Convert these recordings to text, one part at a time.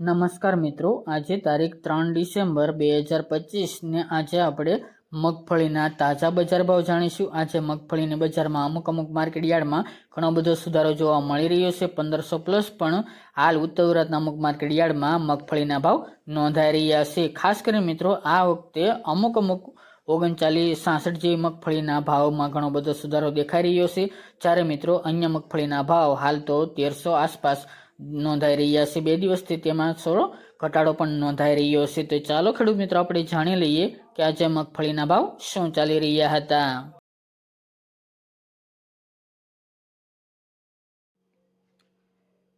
નમસ્કાર મિત્રો, આજે તારીખ ત્રણ ડિસેમ્બર બે હજાર પચીસને આજે આપણે મગફળીના તાજા બજાર ભાવ જાણીશું. આજે મગફળીની બજારમાં અમુક અમુક માર્કેટ યાર્ડમાં ઘણો બધો સુધારો જોવા મળી રહ્યો છે. પંદરસો પ્લસ પણ હાલ ઉત્તર ગુજરાતના અમુક માર્કેટ યાર્ડમાં મગફળીના ભાવ નોંધાઈ રહ્યા છે. ખાસ કરીને મિત્રો, આ વખતે અમુક અમુક ઓગણચાલીસ, સાસઠ જેવી મગફળીના ભાવમાં ઘણો બધો સુધારો દેખાઈ રહ્યો છે. જ્યારે મિત્રો, અન્ય મગફળીના ભાવ હાલ તો તેરસો આસપાસ નોંધાઈ રહ્યા છે બે દિવસથી તેમાં થોડો ઘટાડો પણ નોંધાઈ રહ્યો છે. તો ચાલો ખેડૂત મિત્રો, આપણે જાણી લઈએ કે આજે મગફળીના ભાવ શું ચાલી રહ્યા હતા.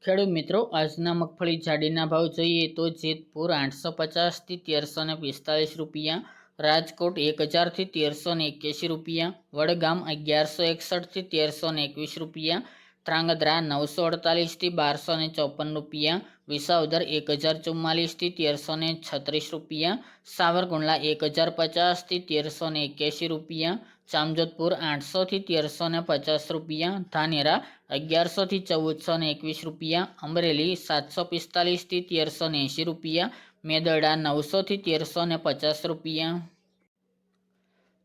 ખેડૂત મિત્રો, આજના મગફળી જાડીના ભાવ જોઈએ તો જેતપુર આઠસો પચાસથી તેરસો ને પિસ્તાલીસ રૂપિયા, રાજકોટ એક હજારથી તેરસો ને એક્યાસી રૂપિયા, વડગામ અગિયારસો એકસઠથી તેરસો ને એકવીસ રૂપિયા ત્રાંગધ્રા નવસો અડતાલીસથી બારસો ને ચોપન રૂપિયા, વિસાવદર એક હજાર ચુમ્માલીસથી તેરસો ને છત્રીસ રૂપિયા, સાવરકુંડલા એક હજાર પચાસથી તેરસો ને એક્યાસી રૂપિયા, જામજોધપુર આઠસોથી તેરસો ને પચાસ રૂપિયા, ધાનેરા અગિયારસોથી ચૌદસો ને એકવીસ રૂપિયા, અમરેલી સાતસો પિસ્તાલીસથી તેરસો ને એંશી રૂપિયા, મેદરડા નવસોથી તેરસો ને પચાસ રૂપિયા.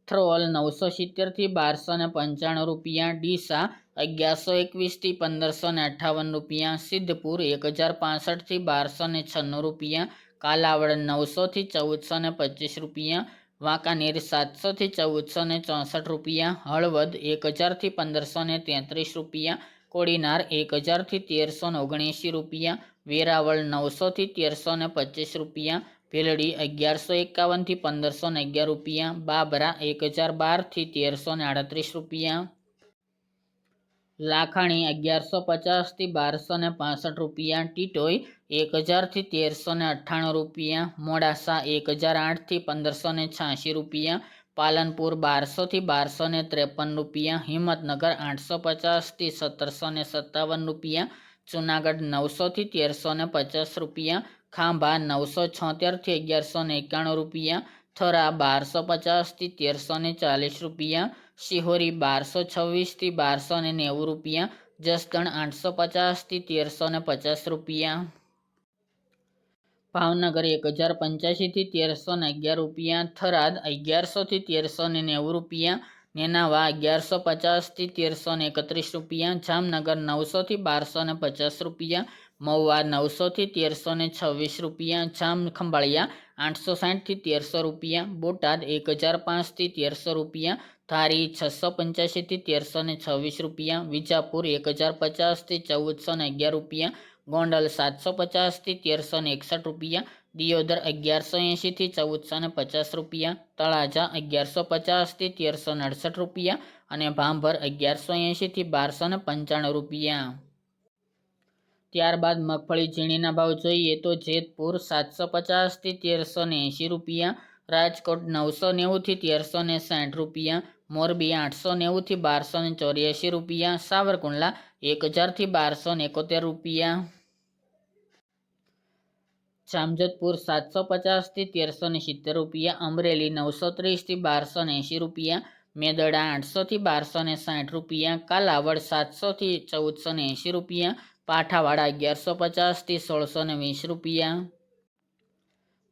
થ્રોલ નવસો સિત્તેરથી બારસો ને પંચાણું રૂપિયા, ડીસા અગિયારસો એકવીસથી પંદરસો ને અઠ્ઠાવન રૂપિયા, સિદ્ધપુર એક હજાર પાસઠથી બારસો ને છન્નું રૂપિયા, કાલાવડ નવસોથી ચૌદસો ને પચીસ રૂપિયા, વાંકાનેર સાતસોથી ચૌદસો ને ચોસઠ રૂપિયા, હળવદ એક હજારથી પંદરસો ને તેત્રીસ રૂપિયા, કોડીનાર એક હજારથી તેરસો ને ઓગણએંશી રૂપિયા, વેરાવળ નવસોથી તેરસો ને પચીસ રૂપિયા ભેલડી અગિયારસો એકાવનથી પંદરસો ને અગિયાર રૂપિયા, બાબરા એક હજાર બારથી તેરસો ને આડત્રીસ રૂપિયા. લાખાણી અગિયારસો પચાસથી બારસો ને પાસઠ રૂપિયા ટીટોઈ એક હજારથી તેરસો ને અઠ્ઠાણું રૂપિયા, મોડાસા એક હજાર આઠથી પંદરસો ને છ્યાસી રૂપિયા, પાલનપુર બારસોથી બારસો ને ત્રેપન રૂપિયા, હિંમતનગર આઠસો પચાસથી સત્તરસો ને સત્તાવન રૂપિયા જુનાગઢ નવસોથી તેરસો ને પચાસ રૂપિયા ખાંભા નવસો છોતેરથી અગિયારસો ને એકાણું રૂપિયા, થરા બારસો પચાસથી તેરસો ને ચાલીસ રૂપિયા, શિહોરી બારસો છવ્વીસથી બારસો ને નેવું રૂપિયા, જસદણ આઠસો પચાસથી તેરસો ને પચાસ રૂપિયા. ભાવનગર એક હજાર પંચ્યાસીથી તેરસો ને અગિયાર રૂપિયા, થરાદ અગિયારસોથી તેરસો ને નેવું રૂપિયા નેનાવા અગિયારસો પચાસથી તેરસો ને એકત્રીસ રૂપિયા, જામનગર નવસોથી બારસો ને પચાસ રૂપિયા, મહુવા નવસોથી તેરસો ને છવ્વીસ રૂપિયા, જામ ખંભાળિયા આઠસો સાઠથી તેરસો રૂપિયા, બોટાદ એક હજાર પાંચથી તેરસો રૂપિયા, ધારી છસો પંચ્યાસીથી તેરસો ને છવ્વીસ રૂપિયા, વિજાપુર એક હજાર પચાસથી ચૌદસો ને અગિયાર રૂપિયા ગોંડલ સાતસો પચાસથી તેરસો ને એકસઠ રૂપિયા, દિયોદર અગિયારસો એંશીથી ચૌદસો ને પચાસ રૂપિયા, તળાજા અગિયારસો પચાસથી તેરસો ને અડસઠ રૂપિયા અને ભાંભર અગિયારસો એંશીથી બારસો ને પંચાણું રૂપિયા. ત્યારબાદ મગફળી ઝીણીના ભાવ જોઈએ તો જેતપુર સાતસો પચાસથી તેરસો ને એંશી રૂપિયા, રાજકોટ નવસો નેવુંથી તેરસો ને સાઠ રૂપિયા, મોરબી આઠસો નેવુંથી બારસો ને ચોર્યાસી રૂપિયા, સાવરકુંડલા એક હજારથી બારસો ને એકોતેર રૂપિયા. જામજોધપુર સાતસો પચાસથી તેરસો ને સિત્તેર રૂપિયા. અમરેલી નવસો ત્રીસથી બારસો ને એંશી રૂપિયા. મેદડા આઠસોથી બારસો ને સાઠ રૂપિયા. કાલાવડ સાતસોથી ચૌદસો ને એંશી રૂપિયા. પાઠાવાડા અગિયારસો પચાસથી સોળસો ને વીસ રૂપિયા.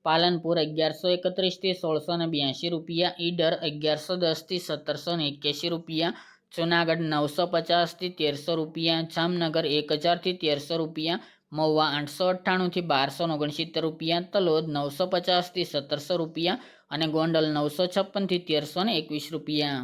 પાલનપુર અગિયારસો એકત્રીસથી સોળસો ને બ્યાસી રૂપિયા. ઈડર અગિયારસો દસથી સત્તરસો ને એક્યાસી રૂપિયા. જુનાગઢ નવસો પચાસથી તેરસો રૂપિયા, જામનગર એક હજારથી તેરસો રૂપિયા, મહુવા આઠસો અઠ્ઠાણુંથી બારસો ઓગણસિત્તેર રૂપિયા, તલોદ નવસો પચાસથી સત્તરસો રૂપિયા અને ગોંડલ નવસો છપ્પનથી તેરસો એકવીસ રૂપિયા.